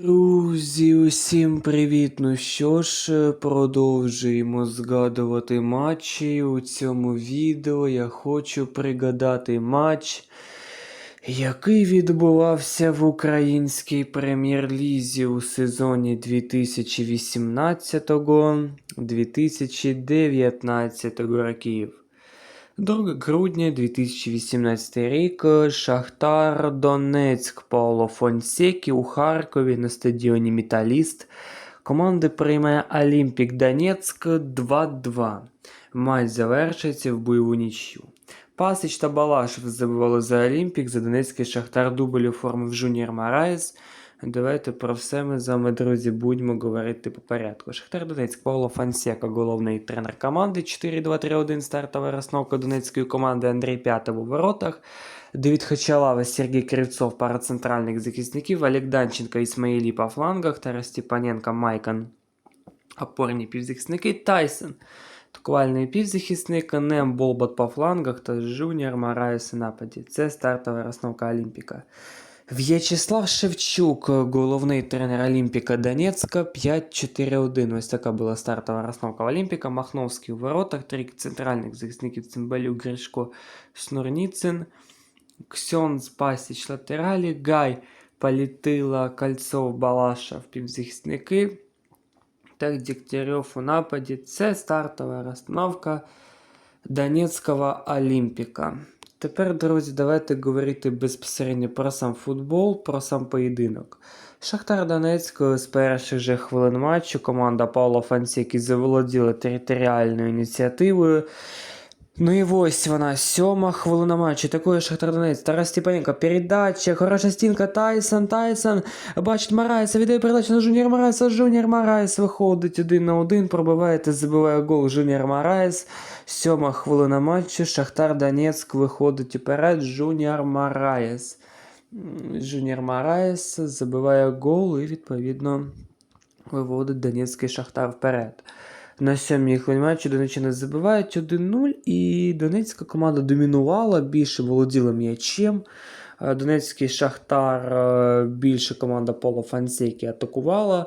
Друзі, усім привіт! Ну що ж, продовжуємо згадувати матчі. У цьому відео я хочу пригадати матч, який відбувався в українській прем'єр-лізі у сезоні 2018-2019 років. 2 грудня 2018 рік Шахтар Донецьк Пауло Фонсекі у Харкові на стадіоні Металіст. Команди приймає Олімпік Донецьк 2-2. Матч завершиться в бойову нічю. Пасич та Балашев забивали за Олімпік, за Донецький Шахтар дубль оформив Жуніор Мараєс. Давайте про все ми з вами, друзі, будемо говорити по порядку. Шахтар Донецьк, Павло Фансека, головний тренер команди. 4-2-3-1 стартова розновка донецької команди Андрій П'ятов у воротах. Давид Хачалава, Сергій Кривцов, пара центральних захисників, Олег Данченко, Ісмаїлі по флангах, Тарас Степаненко, Майкан, опорні півзахисники, Тайсон. Атакувальний півзахисник, Нем Болбот по флангах та Жуніор Мараєс у нападі. Це стартова розновка Олімпіка. В'ячеслав Шевчук, головний тренер Олімпіка Донецька, 5-4-1. Ось така була стартова розновка Олімпіка. Махновський у воротах, три центральних захисників Цимбалюк, Гришко, Шнурніцин, Ксьон Пасіч латералі, Гай, Політила, Кольцов, Балашев, півзахисники. Так, Дегтярьов у нападі. Це стартова розстановка Донецького Олімпіка. Тепер, друзі, давайте говорити безпосередньо про сам футбол, про сам поєдинок. Шахтар Донецьк з перших же хвилин матчу команда Павла Фансіки заволоділа територіальною ініціативою. Ну і ось вона, сьома хвилина матчу. Такої Шахтар Донець. Тарас Степаненко, передача, хороша стінка, Тайсон, Тайсон. Бачить Марайса, віддає передачу на Жуніор Марайса. Жуніор Марайс виходить один на один, пробиває та забиває гол Жуніор Марайс. Сьома хвилина матчу. Шахтар Донецьк виходить уперед. Жуніор Мараєс. М, Жуніор Мараєс забиває гол і відповідно виводить Донецький Шахтар вперед. На сьомій матчу Донеччина забивають 1-0, і донецька команда домінувала, більше володіла м'ячем. Е, Донецький Шахтар е, більше команда Поло Фансейки атакувала.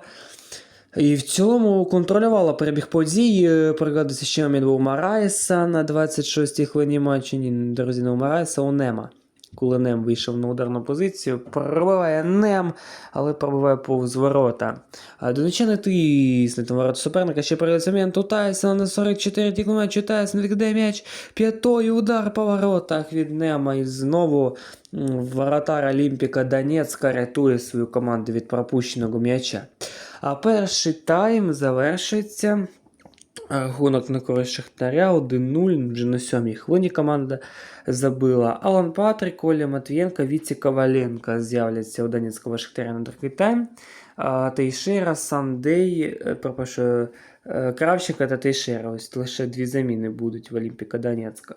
І в цілому контролювала перебіг подій. Е, Пригадується, ще момент був Мараєса на 26-й хвилині матчу. Ні, друзі, не у Мараєса, у Нема. Коли Нем вийшов на ударну позицію, пробиває Нем, але пробиває повз ворота. А Донеччина тиснуть на ворота суперника, ще передається момент у Тайсона на 44 тікну матчу, Тайсон відкидає м'яч, п'ятою удар по воротах від Нема і знову воротар Олімпіка Донецька рятує свою команду від пропущеного м'яча. А перший тайм завершиться. Рахунок на користь Шахтаря 1-0. Вже на сьомій хвилині команда забила. Алан Патрик, Оля Матвієнка, Віці Коваленко з'являться у Донецького Шахтаря на другий тайм. Тейшера, Сандей, е, е, Кравченка та Тейшера. Ось лише дві заміни будуть в Олімпіка Донецька.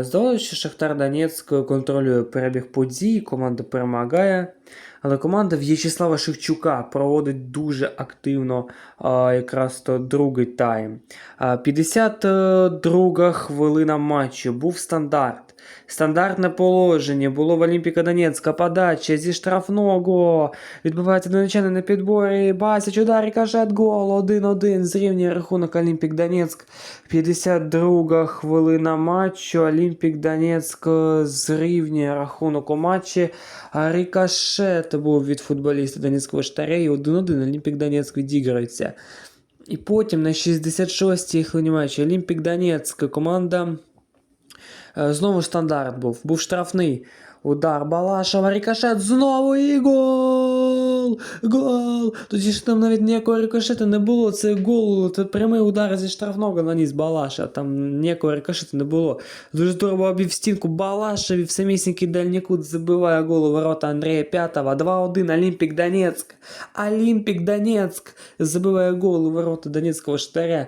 Здавалося, що Шахтар Донецьк контролює перебіг подій, команда перемагає. Але команда В'ячеслава Шевчука проводить дуже активно якраз то другий тайм. А, 52 хвилина матчу був стандарт. Стандартне положення було в Олімпіка Донецька. Подача зі штрафного. Відбувається донечани на підборі. Басіч удар рикошет гол. 1-1. Зрівнює рахунок Олімпік Донецьк. 52 хвилина матчу. Олімпік Донецьк зрівнює рахунок у матчі. Рикошет був від футболіста Донецького штаря. 1-1 Олімпік Донецьк відіграється. І потім на 66-й хвилині матчу Олімпік Донецьк команда. Е, Знову стандарт був. Був штрафний. Удар Балашова, рикошет, знову і гол! Гол! Тоді ж там навіть ніякого рикошету не було. Це гол, це прямий удар зі штрафного наніс Балаша. Там ніякого рикошету не було. Дуже здорово обів стінку Балашеві в самісінький дальній кут забиває гол у ворота Андрія П'ятого. 2-1 Олімпік Донецьк. Олімпік Донецьк забиває гол у ворота Донецького штаря.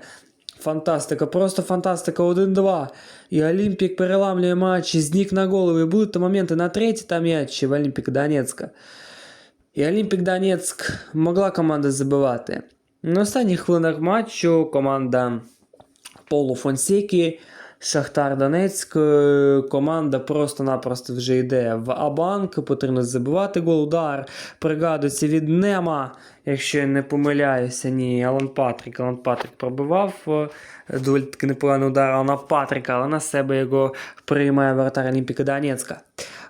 Фантастика, просто фантастика 1-2. І Олімпік переламлює матч з ніг на голову. І будуть то моменти на третій там м'ячі в Олімпік Донецька. І Олімпік Донецьк могла команда забивати. На останніх хвилинах матчу команда Полу Фонсекі Шахтар Донецьк. Е, Команда просто-напросто вже йде в Абанк. Потрібно забивати гол. Удар пригадується від Нема. Якщо я не помиляюся, ні, Алан Патрік. Алан Патрік пробивав. е, Доволі таки непоганий удар Алана Патріка, але на себе його приймає вратар Олімпіка Донецька.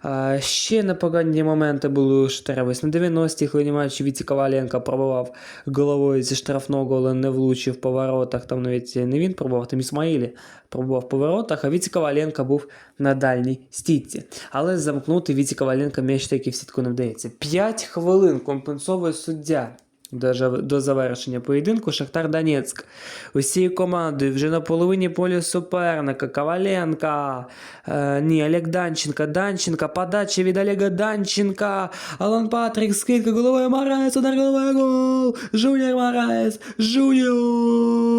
А, ще непогані моменти були у Шахтаря. На 90-й хвилині матчі Віці Коваленко пробував головою зі штрафного, але не влучив по воротах. Там навіть не він пробував, там Ісмаїлі пробував по воротах, а Віці Коваленко був на дальній стійці. Але замкнути Віці Коваленко м'яч таки в сітку не вдається. 5 хвилин компенсовує суддя. До завершення поєдинку Шахтар Донецьк. Усією командою вже на половині поля суперника. Коваленка. Е, ні, Олег Данченко. Данченко. Подача від Олега Данченка. Алан Патрік, скидка головою Мараєс. Удар головою гол. Жуніор Мараєс. Жуніор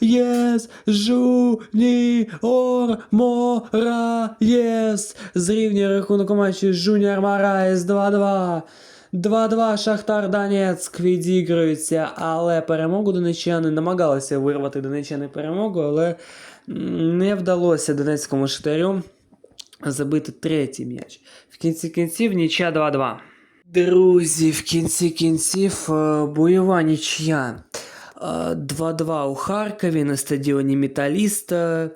Мораєс. Жуніор Мораєс. Зрівнює рахунок у матчі Жуніор Мараєс 2-2. 2-2 Шахтар Донецьк відігрується, але перемогу донечани намагалися вирвати донечани перемогу, але не вдалося донецькому шахтарю забити третій м'яч. В кінці кінців нічия 2-2. Друзі, в кінці кінців е, бойова нічия. Е, 2-2 у Харкові на стадіоні Металіста.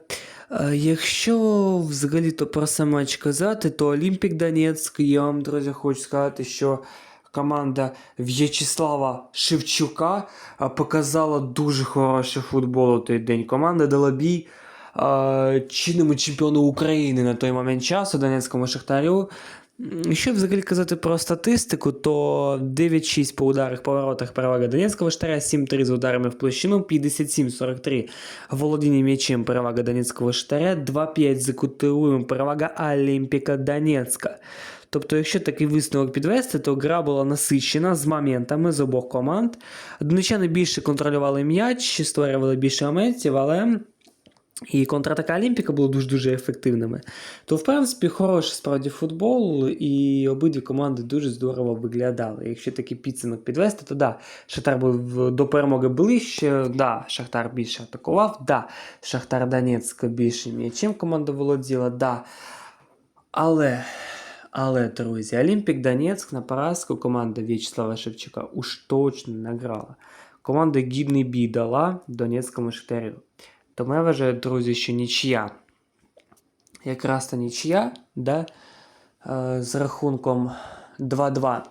Якщо взагалі-то про сам матч казати, то Олімпік Донецьк, я вам, друзі, хочу сказати, що команда В'ячеслава Шевчука показала дуже хороший футбол у той день. Команда дала бій чинному чемпіону України на той момент часу, Донецькому Шахтарю. Якщо взагалі казати про статистику, то 9-6 по ударах по воротах перевага Донецького штаря, 7-3 з ударами в площину, 57-43 володіння м'ячем перевага Донецького штаря, 2-5 за кутовим перевага Олімпіка Донецька. Тобто, якщо такий висновок підвести, то гра була насичена з моментами з обох команд. Донечани більше контролювали м'яч, створювали більше моментів, але і контратака Олімпіка були дуже-дуже ефективними. То, в принципі, хороший справді футбол, і обидві команди дуже здорово виглядали. Якщо такий підсумок підвести, то да, Шахтар був до перемоги ближче, да, Шахтар більше атакував, да, Шахтар Донецьк більше м'ячем команда володіла, да. Але, але, друзі, Олімпік Донецьк на поразку команда В'ячеслава Шевчука уж точно награла. Команда гідний бій дала Донецькому Шахтарю. Тому я вважаю, друзі, що нічия. Якраз та нічия, да, е, з рахунком 2-2.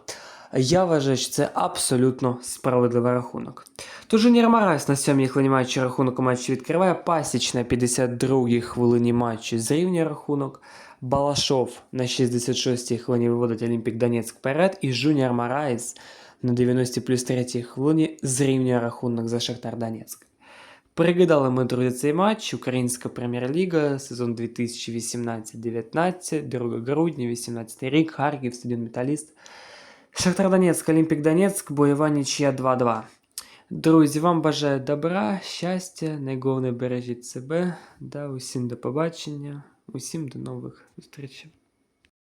Я вважаю, що це абсолютно справедливий рахунок. Тож Жуніор Марайс на 7-й хвилині матчу рахунок у матчі відкриває. Пасіч на 52-й хвилині матчу зрівнює рахунок. Балашов на 66-й хвилині виводить Олімпік Донецьк вперед. І Жуніор Марайс на 90 плюс 3 хвилині зрівнює рахунок за Шахтар Донецьк. Переглядали ми, друзі, цей матч. Українська прем'єр-ліга, сезон 2018-19, 2 грудня, 18 рік, Харків, стадіон Металіст. Шахтар Донецьк, Олімпік Донецьк, бойова нічия 2-2. Друзі, вам бажаю добра, щастя, найголовніше бережіть себе. Да, усім до побачення, усім до нових зустрічей.